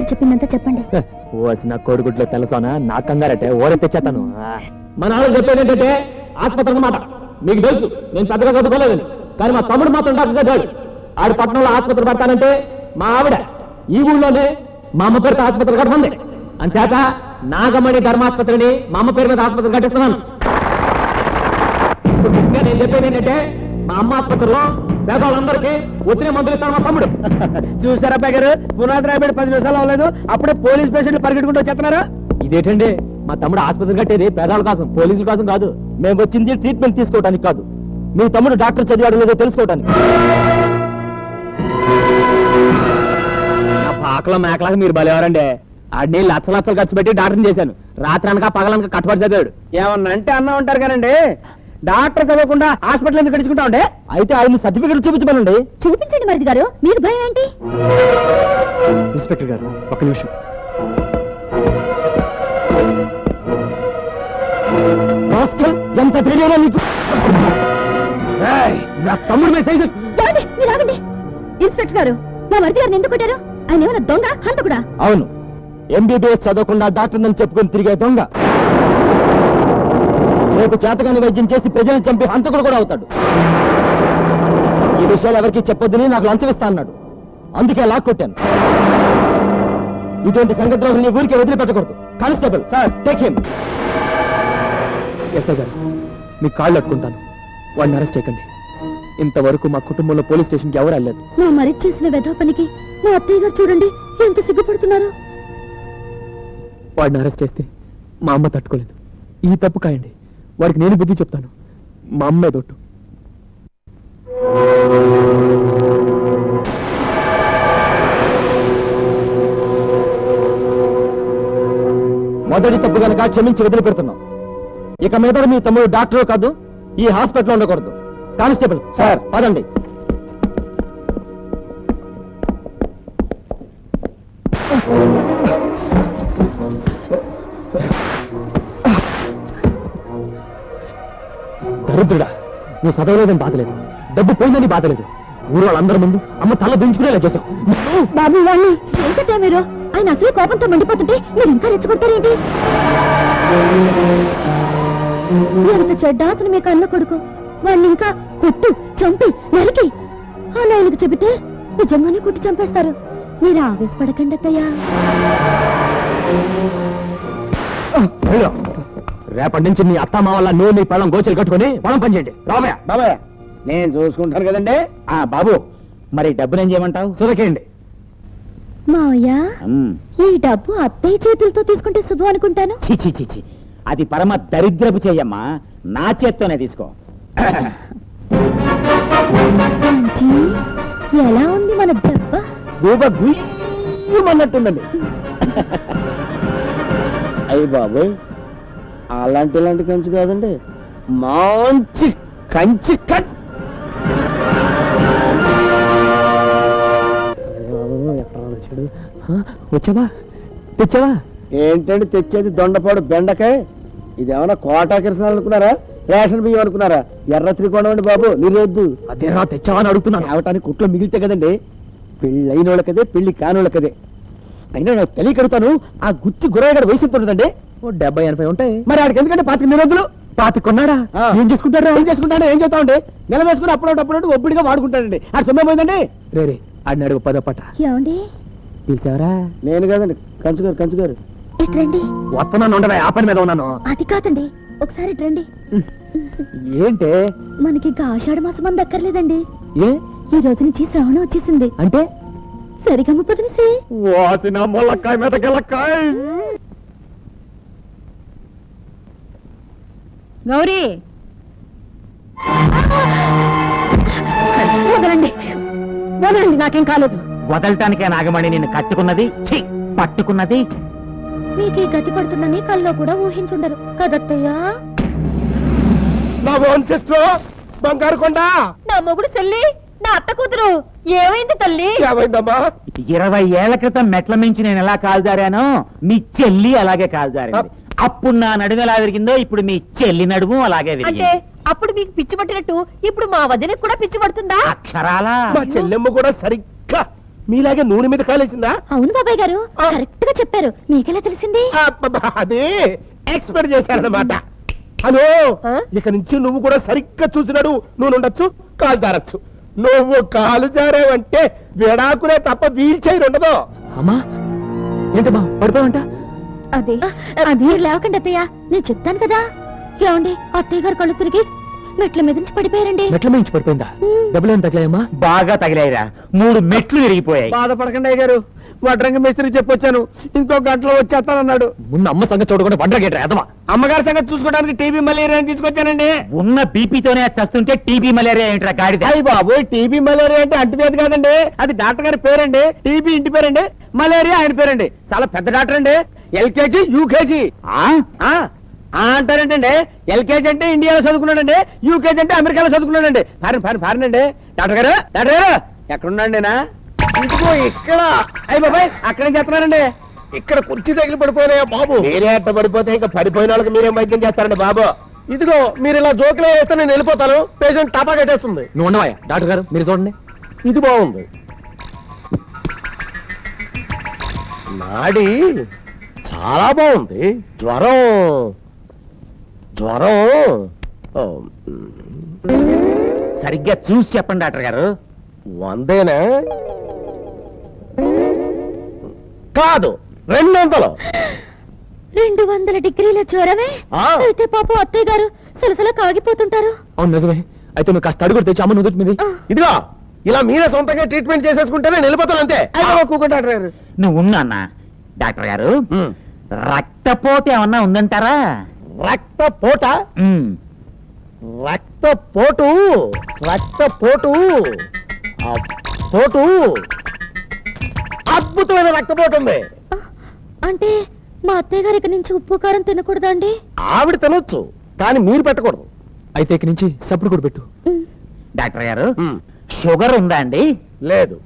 కాసిన కోడిగుడ్లో తెలుసానా నా కంగారటే ఓరే తెచ్చేతాను మా నాన్న చెప్పేది ఏంటంటే ఆసుపత్రి అన్నమాట. మీకు తెలుసు నేను పెద్దగా చదువుకోలేదని. కానీ మా తమ్ముడు మాత్రం డాక్టర్ చదివాడు ఆడు పట్టణంలో ఆసుపత్రి పడతానంటే మా ఆవిడ ఈ ఊళ్ళోనే మా అమ్మ పేరుతో ఆసుపత్రి కట్టుకుంది అంచేత నాగమణి ధర్మాసుపత్రిని మా అమ్మ పేరు మీద ఆసుపత్రి కట్టిస్తున్నాను. నేను చెప్పేది ఏంటంటే మా అమ్మ ఆసుపత్రిలో పేదవాళ్ళందరికీ ఒత్తిడి మందులు ఇస్తాడు మా తమ్ముడు. చూసారా అబ్బాయి గారు పునాది రాయబడి పది నిమిషాలు అవ్వలేదు. అప్పుడే పోలీస్ పేషెంట్లు పరిగెట్టుకుంటూ వచ్చేస్తున్నారు? ఇదేంటండి? మా తమ్ముడు ఆసుపత్రి కట్టేది పేదవాళ్ళ కోసం పోలీసుల కోసం కాదు. మేము వచ్చింది ట్రీట్మెంట్ తీసుకోవడానికి కాదు. మీ తమ్ముడు డాక్టర్ చదివాడు లేదో తెలుసుకోవడానికి పాకలో మేకలాగా మీరు బలేవారండి. ఆడిని లచ్చ లచ్చలు ఖర్చు పెట్టి డాక్టర్ని చేశాను. రాత్రి అనక పగలనక కట్టుబడి చదివాడు. ఏమన్నా అంటే అన్నా ఉంటారు కానండి డాక్టర్ చదవకుండా హాస్పిటల్ ఎందుకు గడుచుకుంటా ఉండే అయితే ఆయన సర్టిఫికెట్ చూపించమనండి. చూపించండి మరిది గారు మీకు భయం ఏంటి? ఇన్స్పెక్టర్ గారు ఒక నిమిషం. రాస్కల్, ఎంత నీకు. ఏయ్, నా తమ్ముడు మీరు ఆగండి. ఇన్స్పెక్టర్ గారు మా మరిది గారిని ఎందుకు కొట్టారు? ఆయన ఏమైనా దొంగ? హంతకుడా? అవును. ఎంబీబీఎస్ చదవకుండా డాక్టర్ నన్ను చెప్పుకొని తిరిగే దొంగ. రేపు చేతగాని వైద్యం చేసి ప్రజలను చంపి హంతకుడు కూడా అవుతాడు. ఈ విషయాలు ఎవరికి చెప్పొద్దని నాకు లంచం ఇస్తా అన్నాడు. అందుకే లాక్కొట్టాను ఇటువంటి సంగతి ఊరికే వదిలిపెట్టకూడదు. Constable sir. Take him. SI గారు మీ కాళ్ళు అట్టుకుంటాను వాడిని అరెస్ట్ చేయకండి. ఇంతవరకు మా కుటుంబంలో పోలీస్ స్టేషన్కి ఎవరు వెళ్ళలేదు. మా మరి చేసిన వెధా పనికి మా అత్తయ్య గారు చూడండి ఎంత సిగ్గుపడుతున్నారు. వాడిని అరెస్ట్ చేస్తే మా అమ్మ తట్టుకోలేదు. ఈ తప్పు కాయండి. వాడికి నేను బుద్ధి చెప్తాను. మా అమ్మే దొట్టు మొదటి తప్పు కనుక క్షమించి వదిలిపెడుతున్నాం. ఇక మీద మీ తమ్ముడు డాక్టర్ కాదు ఈ హాస్పిటల్లో ఉండకూడదు. కానిస్టేబుల్ సార్ పదండి. దరిద్రుడా నువ్వు చదవలేదని బాధలేదు. డబ్బు పోయిందని బాధలేదు. ఊరు వాళ్ళందరి ముందు అమ్మ తల దించుకునేలా చేశావు. బాబు ఏంటంటే మీరు? ఆయన అసలు కోపంతో మండిపోతుంటే మీరు ఇంకా రెచ్చగొడతారేంటి ఎంత చెడ్డ అతను మీకు అన్న కొడుకు. వాడిని ఇంకా కొట్టు చంపి నరికి. అలా ఆయనకు చెబితే నిజంగానే కొట్టి చంపేస్తారు. మీరు ఆవేశపడకండి అత్తయ్యా. వెళ్ళు. రేపటి నుంచి నీ అత్త మా వల్ల నువ్వు నీ పళ్ళం గోచలు కట్టుకొని పొలం పని చేయండి. రామయ్య. బాబాయ్ నేను చూసుకుంటాను కదండి. ఆ బాబు మరి డబ్బులు ఏం చేయమంటావు? సురకేయండి. మావయ్య ఈ డబ్బు అత్తయ్య చేతులతో తీసుకుంటే శుభం అనుకుంటాను. చిచి చిచి అది పరమ దరిద్రపు చెయ్యమ్మా నా చేత్తోనే తీసుకో. ఆంటీ, ఎలా ఉంది మన దెబ్బ గూబ గుయ్యమన్నట్టుందండి. అయ్యి బాబు అలాంటి ఇలాంటి కంచి కాదండి. మంచి కంచి కట్. వచ్చావా తెచ్చావా? ఏంటండి తెచ్చేది దొండపాడు బెండకాయ? ఇదేమన్నా కోటా కిరసనాలు అనుకున్నారా? రేషన్ బియ్యం అనుకున్నారా? ఎర్ర త్రికోణం అండి బాబు నిరోద్దు అదేరా తెచ్చావా అని అడుగుతున్నాను. రావటానికి కుట్లో మిగిలితే కదండి. పెళ్ళి అయిన వాళ్ళకదే పెళ్ళి కానోళ్ళకదే. అయినా నాకు తెలియకడుతాను ఆ గుత్తి గురయ్య వయసు ఎంత ఉంటుందండి? ఓ డెబ్బై ఎనభై ఉంటాయి. మరి ఆడికి ఎందుకంటే పాతిక నిరోధులు పాతి కొన్నాడా? ఆ. ఏం చేసుకుంటారా ఏం చేసుకుంటాడు? ఏం చేస్తామండి నెల వేసుకుని అప్పుడు అప్పుడు ఒబ్బిడిగా వాడుకుంటాడండి. ఆ సొమ్మే పోయిందండి? రే రే ఆడిని అడుగు పదో పట్ట. పిలిచావరా? నేను కాదండి కంచుగారు కంచుగారు ఇట్రండి వస్తున్నాను ఉండరా ఆ పని మీద ఉన్నాను. అది కాదండి ఒకసారి ఇట్రండి ఏంటే? మనకి ఇంకా ఆషాఢ మాసం మంది అక్కర్లేదండి ఏ? ఈ రోజు నుంచి శ్రావణం వచ్చేసింది. అంటే? సరిగమ్మ పదిలిసి వాసిన మొలక్కాయ మీద గెలక్కాయ గౌరీ! వదలండి. వదలండి నాకేం కాలేదు. వదలటానికే నాగమణి నిన్ను కట్టుకున్నది? ఛీ, పట్టుకున్నది? మీకు ఈ గతి పడుతుందని కల్లో కూడా ఊహించుండరు. కదత్తయ్యా! నా ఓన్ సిస్టర్ బంగారు కొండ! నా మొగుడు చెల్లి నా అత్త కూతురు. ఏమైంది తల్లి? ఏమైందమ్మా? ఇరవై ఏళ్ళ క్రితం మెట్ల మించి నేను ఎలా కాల్జారానో మీ చెల్లి అలాగే కాల్జారింది అప్పుడు నా నడుము ఎలా విరిగిందో ఇప్పుడు మీ చెల్లి నడుము అలాగే అంటే విరిగింది అప్పుడు మీకు పిచ్చి పట్టినట్టు ఇప్పుడు మా వదినకి కూడా పిచ్చి పడుతుందా? అక్షరాలా? మా చెల్లెమ్మ కూడా సరిగ్గా మీలాగే నూనె మీద కాలేసిందా? అవును బాబాయ్ గారు ఆ. కరెక్ట్గా చెప్పారు. మీకెలా తెలిసింది? అబ్బబ్బా, అదే ఎక్స్పెక్ట్ చేశారన్నమాట. హలో ఆ? ఇక నుంచి నువ్వు కూడా సరిగ్గా చూసినాడు. నువ్వు ఉండొచ్చు కాలు జారచ్చు. నువ్వు కాలు జారావంటే విడాకులే తప్ప వీల్ చైర్ ఉండదు. అమ్మా ఏంటమ్మా పడిపోవంట అదే అది లేవకండి అత్తయ్య. నేను చెప్తాను కదా. ఏమండి అత్తయ్య గారు కళ్ళు తిరిగి మెట్ల మీద నుంచి పడిపోయారండి. మెట్ల మించి పడిపోయిందా? డబ్బులు ఏం తగ్గలేమ్మా బాగా తగిలాయిరా. మూడు మెట్లు విరిగిపోయాయి. బాధపడకండి అయ్య గారు వడ్రంగ మేస్త్రి చెప్పొచ్చాను. ఇంకో గంటలో వచ్చేస్తానన్నాడు. ముందు అమ్మ సంగతి చూడకుండా వండర గేట్రా ఎదవా? అమ్మగారి సంగతి చూసుకోవడానికి టీబీ మలేరియా తీసుకొచ్చానండి. ఉన్న బీపీతోనే చస్తుంటే టీబీ మలేరియా ఏంట్రా గాడిద? అయ్యి బాబు టీబీ మలేరియా అంటే అంటువ్యాధి కాదండి. అది డాక్టర్ గారి పేరండి. టీబీ ఇంటి పేరండి. మలేరియా ఆయన పేరండి. చాలా పెద్ద డాక్టర్ అండి ఎల్కేజీ యూకేజీ. అంటారేంటండి? ఎల్కేజీ అంటే ఇండియాలో చదువుకున్నాడండి యూకేజీ అంటే అమెరికాలో చదువుకున్నాడండి. ఫారిన్ ఫారిన్ ఫారిన్ అండి. డాక్టర్ గారు డాక్టర్ గారు ఎక్కడున్నాండి నా ఇదిగో ఇక్కడ. అయ్యి బాబాయ్ అక్కడ చేస్తున్నారండి? ఇక్కడ కుర్చీ తగిలి పడిపోయినాయా బాబు. మీరే అట్ట పడిపోతే ఇంకా పడిపోయిన వాళ్ళకి మీరేం వైద్యం చేస్తారండి బాబు? ఇదిగో మీరు ఇలా జోకులే వేస్తే నేను వెళ్ళిపోతాను. పేషెంట్ టాపా కట్టేస్తుంది. నువ్వు ఉండవా డాక్టర్ గారు మీరు చూడండి. ఇది బాగుంది. నాడి. చాలా బాగుంది. జ్వరం. జ్వరం. సరిగ్గా చూసి చెప్పండి డాక్టర్ గారు. వందేనా? కాదు రెండు వందలు రెండు వందల డిగ్రీల జ్వరమే? ఆ. అయితే పాపం అత్తయ్య గారు సలసల కాగిపోతుంటారు. అవును నిజమే. అయితే నువ్వు కాస్త అడుగుడు తెచ్చి అమ్మ నుదుటి మీద ఆ, ఇదిగో ఇలా మీరే సొంతంగా ట్రీట్మెంట్ చేసేసుకుంటే నేను వెళ్ళిపోతాను అంతే కూకుంటాడు నువ్వు ఉన్నా అన్న డాక్టర్ గారు రక్తపోటు ఏమన్నా ఉందంటారా? రక్త పోట ఉమ్. రక్త పోటు రక్త పోటు ఆ పోటు? అద్భుతమైన రక్తపోటు ఉంది. అంటే మా అత్తయ్య గారి ఇక నుంచి ఉప్పు కారం తినకూడదా అండి? ఆవిడ తినొచ్చు కానీ మీరు పెట్టకూడదు. అయితే ఇక నుంచి సప్పుడు కూడా పెట్టు. డాక్టర్ గారు షుగర్ ఉందా అండి? లేదు.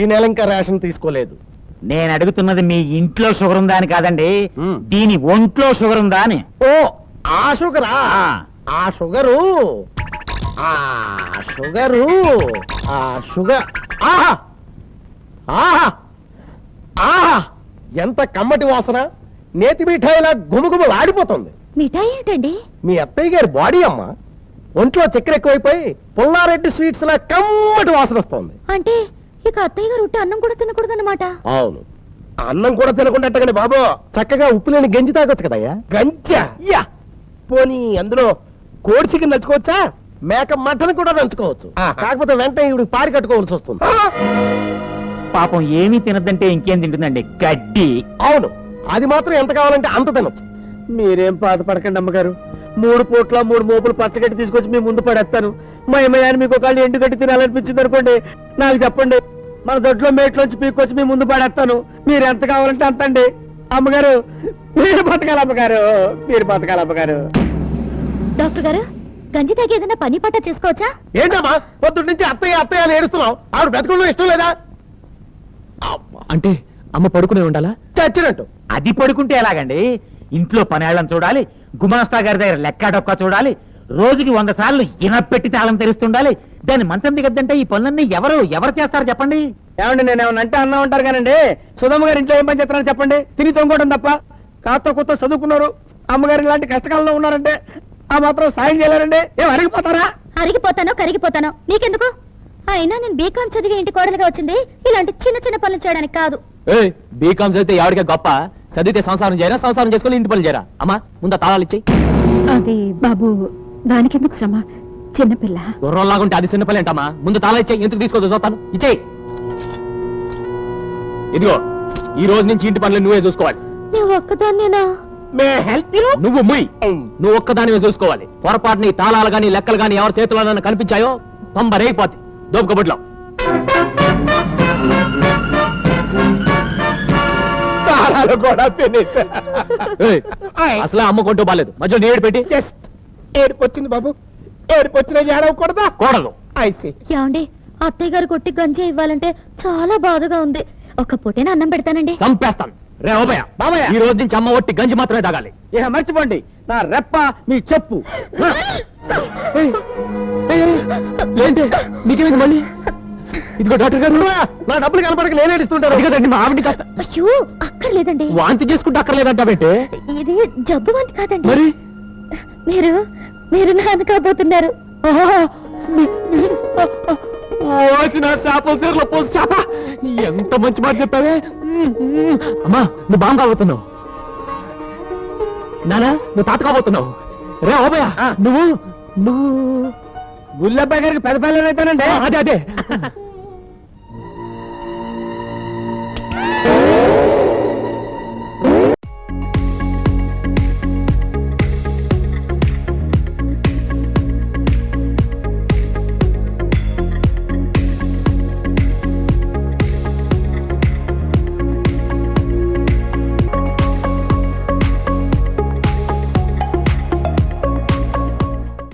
ఈ నెల ఇంకా రేషన్ తీసుకోలేదు. నేను అడుగుతున్నది మీ ఇంట్లో షుగర్ ఉందా అని కాదండి. ఉమ్. దీని ఒంట్లో షుగర్ ఉందా అని. ఓ ఆ షుగరా? ఆ. షుగరు? ఆ షుగరు? ఆ షుగర్ ఆహా! ఆహా! ఆహా! ఎంత కమ్మటి వాసన. నేతి మిఠాయిలా గుమగుమలు ఆడిపోతుంది. మిఠాయి ఏంటండి మీ అత్తయ్య గారి బాడీ అమ్మ. ఒంట్లో చక్కెర ఎక్కువైపోయి పుల్లారెడ్డి స్వీట్స్ లా కమ్మటి వాసన వస్తుంది. అంటే ఇక అత్తయ్య గారు అన్నం కూడా తినకూడదన్నమాట. అవును. అన్నం కూడా తినకుండా బాబు. చక్కగా ఉప్పు లేని గంజి తాగొచ్చు కదయ్యా? గంజా? యా. పోనీ అందులో కోడి చికెన్ నంచుకోవచ్చా? మేక మటన్ కూడా నంచుకోవచ్చు. కాకపోతే వెంటనే ఇవి పారి కట్టుకోవాల్సి వస్తుంది. పాపం ఏమీ తినదంటే ఇంకేం తింటుందండి? గడ్డి. అవును. అది మాత్రం ఎంత కావాలంటే అంత తినొచ్చు. మీరేం బాధపడకండి అమ్మగారు. మూడు పూట్ల మూడు మోపులు పచ్చగడ్డి తీసుకొచ్చి మీ ముందు పడేస్తాను. మా అమ్మయ్యాన్ని మీకు ఒకళ్ళు ఎండుగడ్డి తినాలనిపించింది అనుకోండి నాకు చెప్పండి. మన దొడ్లో మేట్లోంచి పీక్కొచ్చి మీ ముందు పడేస్తాను. మీరు ఎంత కావాలంటే అంత అండి అమ్మగారు మీరు బతకాలి అమ్మగారు మీరు బతకాలి అమ్మగారు. డాక్టర్ గారు గంజి తాగి ఏదైనా పని పట్ట చేసుకోవచ్చా? ఏంటమ్మా పొద్దున్న నుంచి అత్తయ్య అత్తయ్య అని ఏడుస్తున్నావు. ఆవిడ బ్రతకడం ఇష్టం లేదా? అంటే అమ్మ పడుకునే ఉండాలా? చచ్చినట్టు. అది పడుకుంటే ఎలాగండి? ఇంట్లో పనేళ్ళని చూడాలి గుమాస్తా గారి దగ్గర లెక్క డొక్క చూడాలి రోజుకి వంద సార్లు ఇనపెట్టి తాళం తెరుస్తుండాలి దాన్ని మంచం దిగద్దంటే ఈ పనులన్నీ ఎవరు ఎవరు చేస్తారు చెప్పండి? ఏమండి నేను ఏమన్నా అంటే అన్నా ఉంటారు కానండి. సుధమ్మ గారి ఇంట్లో ఏం పని చేస్తున్నారో చెప్పండి. తిని తొంగోవడం తప్ప. కాస్త కొత్త చదువుకున్నారు. అమ్మగారు ఇలాంటి కష్టకాలంలో ఉన్నారంటే ఆ మాత్రం సాయం చేయలేరండి. ఏం అరిగిపోతారా? అరిగిపోతానో కరిగిపోతానో. నీకెందుకు అయినా నేను బీకాం చదివి ఇంటి కోడలుగా వచ్చింది. ఇలాంటి చిన్న చిన్న పనులు చేయడానికి కాదు. ఏ బీకామ్ చదివితే ఎవరికే గొప్ప? చదివితే సంసారం చేయరా? సంసారం చేసుకుని ఇంటి పనులు చేయరా? అమ్మా ముందు తాళాలు ఇచ్చేయి. అది బాబు దానికెందుకు శ్రమ? చిన్నపిల్ల. గుర్రంలాగుంటే అది చిన్న పని ఏంటమ్మా? ముందు తాళా ఇచ్చేయి ఎందుకు తీసుకోదు? చూస్తాను. ఇచ్చేయి. ఇదిగో ఈ రోజు నుంచి ఇంటి పనులు నువ్వే చూసుకోవాలి. నువ్వు ఒక్కదాన్నేనా? May help you? నువ్వు ముయ్. నువ్వు ఒక్కదానివే చూసుకోవాలి. పొరపాటుని తాళాలు గాని లెక్కలు గాని ఎవరి చేతిలో కనిపించాయో కూడా ఫినిష్ అసలే అమ్మ కొంటూ బాలేదు. మధ్యలో నీడు పెట్టి. ఏడుపు వచ్చింది బాబు. ఏడవకూడదా? ఐసి ఏమండి అత్తయ్య గారు కొట్టి గంజి ఇవ్వాలంటే చాలా బాధగా ఉంది. ఒక పూటేనా అన్నం పెడతానండి. చంపేస్తాను. రే ఓబయ్య బాబయ్య. ఈ రోజు నుంచి అమ్మ ఒట్టి గంజి మాత్రమే తాగాలి. ఇక మర్చిపోండి. నా రెప్ప మీ చెప్పు. ఏయ్, ఏయ్, ఏంటి? నీకేమైంది మళ్ళీ? ఇదిగో డాక్టర్ గారు. నా డబ్బులు కనపడక నేనే ఇస్తుంటారు అది కదండి మా ఆవిడ కాస్త. అయ్యో అక్కర్లేదండి. వాంతి చేసుకుంటే అక్కర్లేదంటావేంటే? ఇది జబ్బు వంటి కాదండి. మరి? మీరు మీరు నాన్న కాబోతున్నారు. ఎంత మంచి మాట చెప్పావే? అమ్మా నువ్వు బాగా కాబోతున్నావు. నానా నువ్వు తాత కాబోతున్నావు. రే ఓబయ్య ఆ. నువ్వు నువ్వు గుల్లబ్బాయి గారికి పెద్ద పిల్లలు అయితేనండి ఆ, అదే అదే.